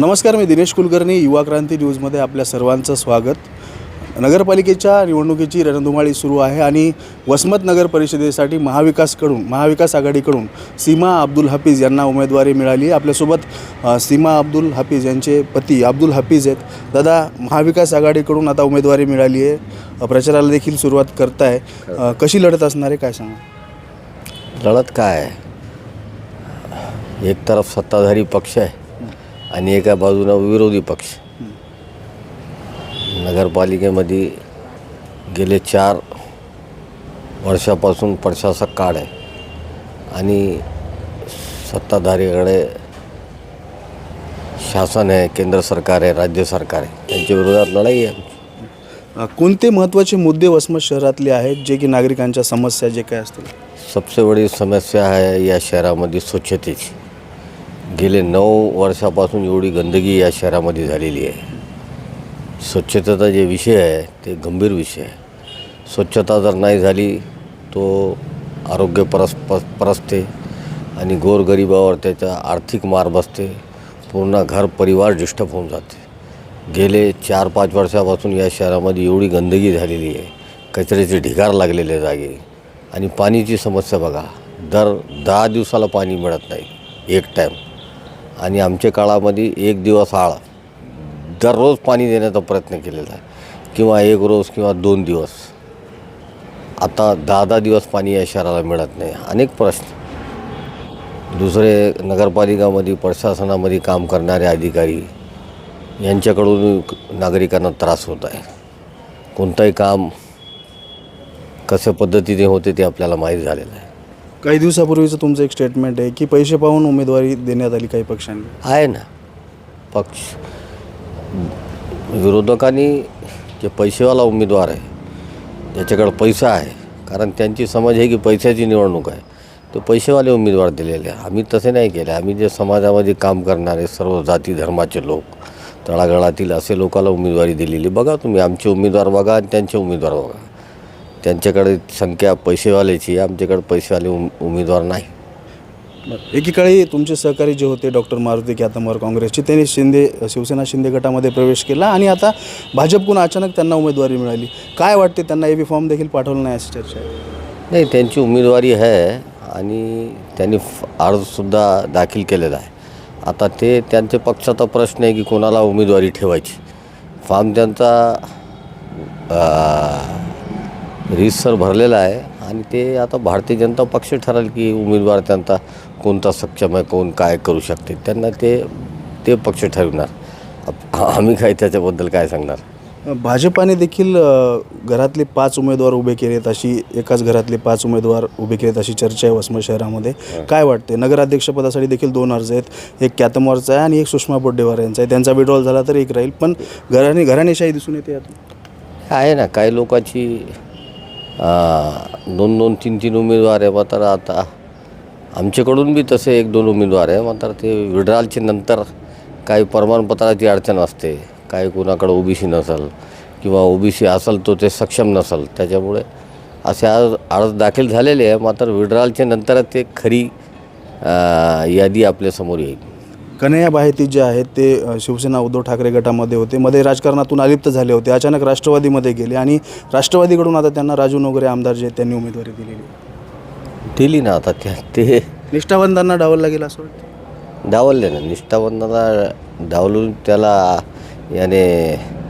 नमस्कार मी दिनेश कुलकर्णी युवा क्रांती न्यूजमध्ये आपल्या सर्वांचं स्वागत. नगरपालिकेच्या निवडणुकीची रणधुमाळी सुरू आहे आणि वसमत नगर परिषदेसाठी महाविकासकडून महाविकास आघाडीकडून सीमा अब्दुल हाफिज यांना उमेदवारी मिळाली. आहे आपल्यासोबत सीमा अब्दुल हफीज यांचे पती अब्दुल हफीज आहेत. दादा महाविकास आघाडीकडून आता उमेदवारी मिळाली आहे. प्रचाराला देखील सुरुवात करताय. कशी लढत असणार आहे काय सांगा? लढत काय? आहे एक तरफ सत्ताधारी पक्ष आहे. आणि एका बाजूनं विरोधी पक्ष. नगरपालिकेमध्ये गेले चार वर्षापासून प्रशासक काळ आहे. आणि सत्ताधारीकडे शासन आहे केंद्र सरकार आहे राज्य सरकार आहे. त्यांच्या विरोधात लढाई आहे कोणते महत्त्वाचे मुद्दे वसमत शहरातले आहेत जे की नागरिकांच्या समस्या जे काय असतील? सबसे बडी समस्या आहे या शहरामध्ये स्वच्छतेची. गेले नऊ वर्षापासून एवढी गंदगी या शहरामध्ये झालेली आहे. स्वच्छतेचा जे विषय आहे ते गंभीर विषय आहे. स्वच्छता जर नाही झाली तो आरोग्य परस परसते आणि गोरगरिबावर त्याचा आर्थिक मार बसते पूर्ण घर परिवार डिस्टर्ब होऊन जाते. गेले चार पाच वर्षापासून या शहरामध्ये एवढी गंदगी झालेली आहे. कचऱ्याचे ढिगार लागलेले जागे. आणि पाणीची समस्या बघा दर दहा दिवसाला पाणी मिळत नाही एक टाईम आणि आमच्या काळामध्ये एक दिवस आळ. दररोज पाणी देण्याचा प्रयत्न केलेला आहे. किंवा एक रोज किंवा दोन दिवस. आता दहा दहा दिवस पाणी या शहराला मिळत नाही. अनेक प्रश्न. दुसरे नगरपालिकामध्ये प्रशासनामध्ये काम करणारे अधिकारी यांच्याकडून नागरिकांना त्रास होत आहे. कोणतंही काम कशा पद्धतीने होते ते आपल्याला माहीत झालेलं आहे. काही दिवसापूर्वीचं तुमचं एक स्टेटमेंट आहे की पैसे पाहून उमेदवारी देण्यात आली काही पक्षांनी. आहे ना. पक्ष. विरोधकांनी जे पैसेवाला उमेदवार आहे ज्याच्याकडं पैसा आहे. कारण त्यांची समज आहे की पैशाची निवडणूक आहे. तो पैसेवाले उमेदवार दिलेले आहे. आम्ही तसे नाही केले. आम्ही जे समाजामध्ये काम करणारे सर्व जाती धर्माचे लोक तळागाळातील असे लोकाला उमेदवारी दिलेली. बघा तुम्ही आमचे उमेदवार बघा आणि त्यांचे उमेदवार बघा. त्यांच्याकडे संख्या पैसेवाल्याची आमच्याकडे पैसेवाले उम उमेदवार नाही. एकीकडे तुमचे सहकारी जे होते डॉक्टर मारुती ख्यातमवर काँग्रेसचे त्यांनी शिंदे शिवसेना शिंदे गटामध्ये प्रवेश केला आणि आता भाजपकडून अचानक त्यांना उमेदवारी मिळाली. काय वाटते त्यांना ए बी फॉर्म देखील पाठवलं नाही अशी चर्चा आहे? नाही त्यांची उमेदवारी आहे आणि त्यांनी फ- अर्जसुद्धा दाखल केलेला आहे. आता ते त्यांच्या पक्षाचा प्रश्न आहे की कोणाला उमेदवारी ठेवायची. फॉर्म त्यांचा रीतसर भरलेला आहे. आणि ते आता भारतीय जनता पक्ष ठरेल की उमेदवार त्यांचा कोणता सक्षम आहे कोण काय करू शकते त्यांना ते ते पक्ष ठरवणार. आम्ही काय त्याच्याबद्दल काय सांगणार? भाजपाने देखील घरातले पाच उमेदवार उभे केलेत अशी एकाच घरातले पाच उमेदवार उभे केलेत अशी चर्चा आहे वसमत शहरामध्ये. काय वाटते नगराध्यक्षपदासाठी देखील दोन अर्ज आहेत. एक कॅतमवरचा आहे आणि एक सुषमा बोड्डेवार यांचा आहे. त्यांचा विड्रॉल झाला तर एक राहील. पण घराने घराणेशाही दिसून येते यातून. आहे ना काही लोकांची दोन दोन तीन तीन उमेदवार आहे मात्र आता आमच्याकडून बी तसे एक दोन उमेदवार आहे मात्र ते विड्रालचे नंतर काही प्रमाणपत्राची अडचण असते. काही कोणाकडं ओ बी सी नसेल किंवा ओ बी सी असेल तो ते सक्षम नसेल. त्याच्यामुळे असे आज अर्ज दाखल झालेले आहे मात्र विड्रालच्या नंतरच ते खरी यादी आपल्यासमोर येईल. कन्हैया बाहेती जे आहेत ते शिवसेना उद्धव ठाकरे गटामध्ये होते. मध्ये राजकारणातून अलिप्त झाले होते. अचानक राष्ट्रवादीमध्ये गेले आणि राष्ट्रवादीकडून आता त्यांना राजू नोगरे आमदार जे त्यांनी उमेदवारी दिलेली दिली ना आता त्या ते निष्ठावंतांना डावलला गेला असं वाटतं डावलले ना. निष्ठावंताला डावलून त्याला याने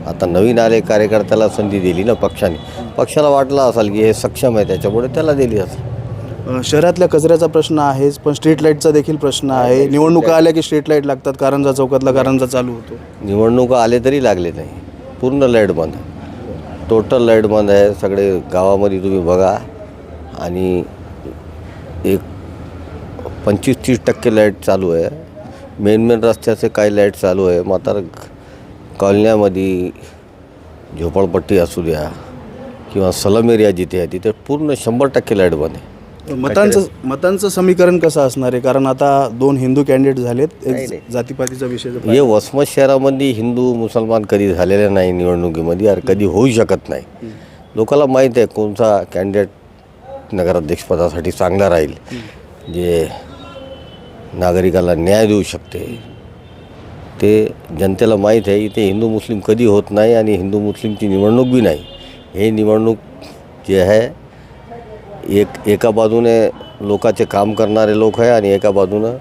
आता नवीन आले कार्यकर्त्याला संधी दिली ना पक्षाने. पक्षाला वाटलं असेल की हे सक्षम आहे त्याच्यामुळे त्याला दिली असेल. शहरातल्या कचऱ्याचा प्रश्न आहेच पण स्ट्रीट लाईटचा देखील प्रश्न आहे. निवडणुका आल्या की स्ट्रीट लाइट लागतात कारंजा चौकातला कारंजा चालू होतो. निवडणुका आले तरी लागले नाही. पूर्ण लाइट बंद. आहे टोटल लाइट बंद आहे सगळे गावामध्ये तुम्ही बघा. आणि एक पंचवीस तीस टक्के लाइट चालू आहे. मेन मेन रस्त्याचे काही लाइट चालू आहे. मात्र कॉलन्यामध्ये झोपडपट्टी असू द्या किंवा सलम एरिया जिथे आहे तिथे पूर्ण शंभर टक्के लाइट बंद आहे. मतांचं मतांचं समीकरण कसं असणार आहे? कारण आता दोन हिंदू कॅन्डिडेट झालेत नाही, एक नाही. जातीपातीचा विषय हे वसमत शहरामध्ये हिंदू मुसलमान कधी झालेले नाही निवडणुकीमध्ये आणि कधी होऊ शकत नाही. लोकांना माहीत आहे कोणता कॅन्डिडेट नगराध्यक्षपदासाठी चांगला राहील जे नागरिकाला न्याय देऊ शकते. ते जनतेला माहीत आहे इथे हिंदू मुस्लिम कधी होत नाही आणि हिंदू मुस्लिमची निवडणूक बी नाही. हे निवडणूक जे आहे एक एका बाजूने लोकाचे काम करणारे लोक आहे आणि एका बाजूनं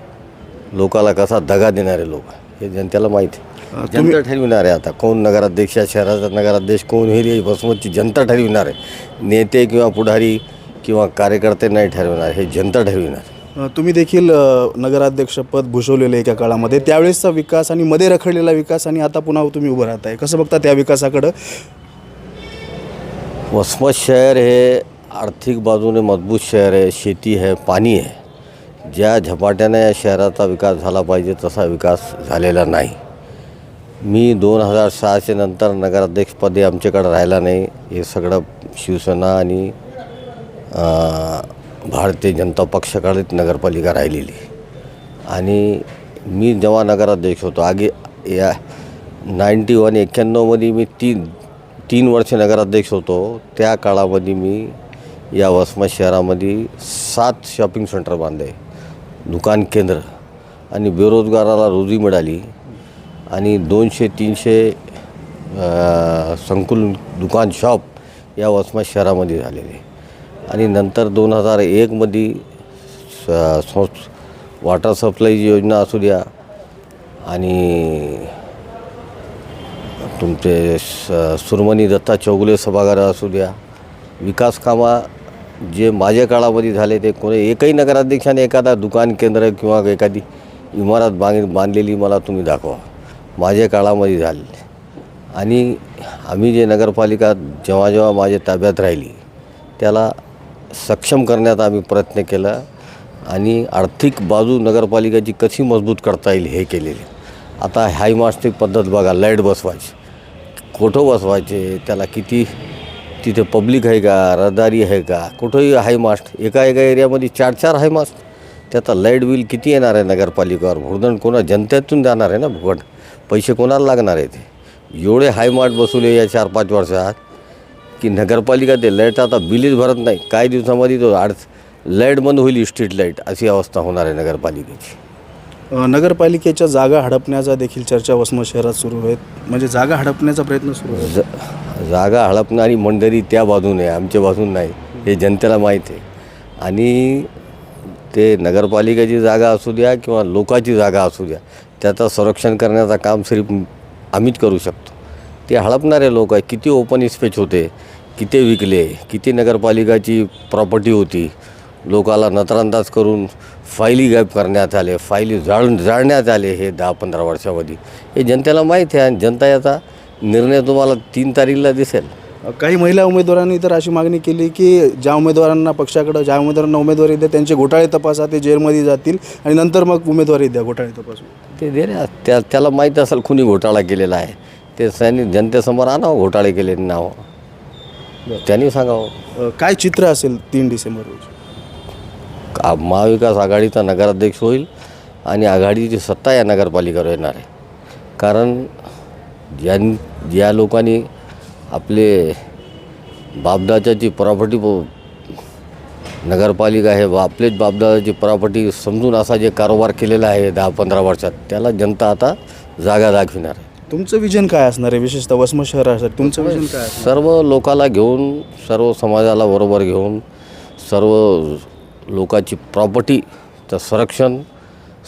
लोकाला कसा दगा देणारे लोक आहे. हे जनतेला माहीत आहे. जनता ठरविणार आहे आता. कोण नगराध्यक्ष शहराचा नगराध्यक्ष कोण हे वसमतची जनता ठरविणार आहे. नेते किंवा पुढारी किंवा कार्यकर्ते नाही ठरविणार हे जनता ठरविणार तुम्ही देखील नगराध्यक्षपद भूषवलेलं एका काळामध्ये. त्यावेळेसचा विकास आणि मध्ये रखडलेला विकास आणि आता पुन्हा तुम्ही उभं राहताय. कसं बघता त्या विकासाकडं? वसमत शहर हे आर्थिक बाजूने मजबूत शहर आहे शेती आहे पाणी आहे. ज्या झपाट्याने या शहराचा विकास झाला पाहिजे तसा विकास झालेला नाही. मी दोन हजार सहाशे नंतर नगराध्यक्षपदी आमच्याकडे राहिला नाही. हे सगळं शिवसेना आणि भारतीय जनता पक्षाकडेच नगरपालिका राहिलेली. आणि मी जेव्हा नगराध्यक्ष होतो आगे या नाईंटी वन एक्क्याण्णवमध्ये मी तीन तीन वर्ष नगराध्यक्ष होतो. त्या काळामध्ये मी या वसमत शहरामध्ये सात शॉपिंग सेंटर बांधले. दुकान केंद्र आणि बेरोजगाराला रोजी मिळाली आणि दोनशे तीनशे संकुल दुकान शॉप या वसमत शहरामध्ये झालेले. आणि नंतर दोन हजार एकमध्ये स- वॉटर सप्लायची योजना असू द्या आणि तुमचे स- सुरमणी दत्ता चौगुले सभागार असू द्या विकास कामा जे माझ्या काळामध्ये झाले ते कोणी एकही नगराध्यक्षाने एखादा दुकान केंद्र किंवा एखादी इमारत बांध बांधलेली मला तुम्ही दाखवा. माझ्या काळामध्ये झाले आणि आम्ही जे नगरपालिका जेव्हा जेव्हा माझ्या ताब्यात राहिली त्याला सक्षम करण्याचा आम्ही प्रयत्न केला आणि आर्थिक बाजू नगरपालिकेची कशी मजबूत करता येईल हे केलेले. आता हायमास्टिक पद्धत बघा लाइट बसवायची कुठं बसवायचे त्याला किती तिथे पब्लिक आहे का? रहदारी आहे का? कुठंही हाय मास्ट एका एका एरियामध्ये चार चार हाय मास्ट त्याचा लाइट बिल किती येणार आहे नगरपालिकेवर? भोर्दन कोणा जनतेतून जाणार आहे ना भुकट पैसे कोणाला लागणार आहे ते? एवढे हाय मार्ट बसवले या चार पाच वर्षात की नगरपालिका ते लाइट आता बिलच भरत नाही. काही दिवसामध्ये तो आड लाइट बंद होईल स्ट्रीट लाइट अशी अवस्था होणार आहे नगरपालिकेची. नगरपालिकेच्या जागा हडपण्याचा देखील चर्चा वसमत शहरात सुरू आहेत. म्हणजे जागा हडपण्याचा प्रयत्न सुरू आहे जागा हडपणारी मंडळी त्या बाजूने आहे, आमच्या बाजून नाही. हे जनतेला माहीत आहे. आणि ते नगरपालिकेची जागा असू द्या किंवा लोकाची जागा असू द्या त्याचं संरक्षण करण्याचं काम सिर्फ आम्हीच करू शकतो. ते हडपणारे लोक आहे किती ओपन स्पेच होते किती विकले किती नगरपालिकाची प्रॉपर्टी होती. लोकाला नजरांदाज करून फाईली गायब करण्यात आले फाईली जाळ जाळण्यात आले हे दहा पंधरा वर्षामध्ये. हे जनतेला माहीत आहे आणि जनता याचा निर्णय तुम्हाला तीन तारीखला दिसेल. काही महिला उमेदवारांनी तर अशी मागणी केली की ज्या उमेदवारांना पक्षाकडं ज्या उमेदवारांना उमेदवारी द्या त्यांचे घोटाळे तपासा ते जेलमध्ये जातील आणि नंतर मग उमेदवारी द्या घोटाळे तपासून. ते दे रे त्या त्याला माहीत असेल कुणी घोटाळा केलेला आहे. ते त्यांनी जनतेसमोर आणावं घोटाळे केले नाव. त्यांनी सांगावं. काय चित्र असेल तीन डिसेंबर रोजी? का महाविकास आघाडीचा नगराध्यक्ष होईल आणि आघाडीची सत्ता या नगरपालिकेवर येणार आहे. कारण ज्यां ज्या लोकांनी आपले बापदाच्याची प्रॉपर्टी नगरपालिका आहे बा आपलेच बापदादाची प्रॉपर्टी समजून असा जे कारोबार केलेला आहे दहा पंधरा वर्षात त्याला जनता आता जागा दाखविणार आहे. तुमचं विजन काय असणार आहे विशेषतः वसमत शहरासाठी? तुमचं विजन काय सर्व लोकाला घेऊन सर्व समाजाला बरोबर घेऊन सर्व लोकांची प्रॉपर्टीचं संरक्षण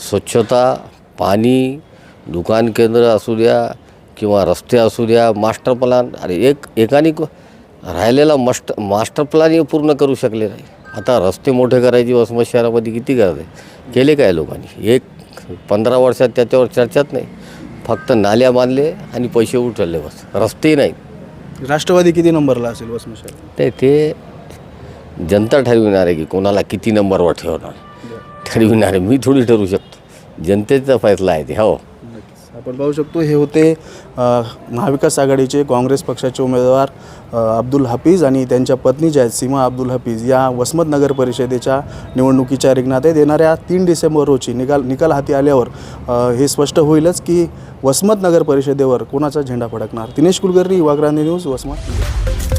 स्वच्छता पाणी दुकान केंद्र असू द्या किंवा रस्ते असू द्या मास्टर प्लॅन अरे एक एकाने क- राहिलेला मस्ट मास्टर प्लॅन हे पूर्ण करू शकले नाही. आता रस्ते मोठे करायची वसमत शहरामध्ये किती गरज आहे? केले काय लोकांनी? एक पंधरा वर्षात त्याच्यावर चर्चाच नाही. फक्त नाल्या बांधले आणि पैसे उचलले बस. रस्तेही नाहीत. राष्ट्रवादी किती नंबरला असेल वसमत शहरात ते ते जनता ठरविणार आहे की कोणाला किती नंबरवर ठेवणार. ठरविणार आहे. मी थोडी ठरवू शकतो. जनतेचा फैसला आहे ते हो. आपण पाहू शकतो हे होते महाविकास आघाडीचे काँग्रेस पक्षाचे उमेदवार अब्दुल हफीज आणि त्यांच्या पत्नी ज्या आहेत सीमा अब्दुल हफीज. या वसमत नगर परिषदेच्या निवडणुकीच्या रिंगणात आहेत येणाऱ्या तीन डिसेंबर रोजी निकाल निकाल हाती आल्यावर हे स्पष्ट होईलच की वसमत नगर परिषदेवर कोणाचा झेंडा फडकणार? दिनेश कुलकर्णी युवाक्रांती न्यूज वसमत.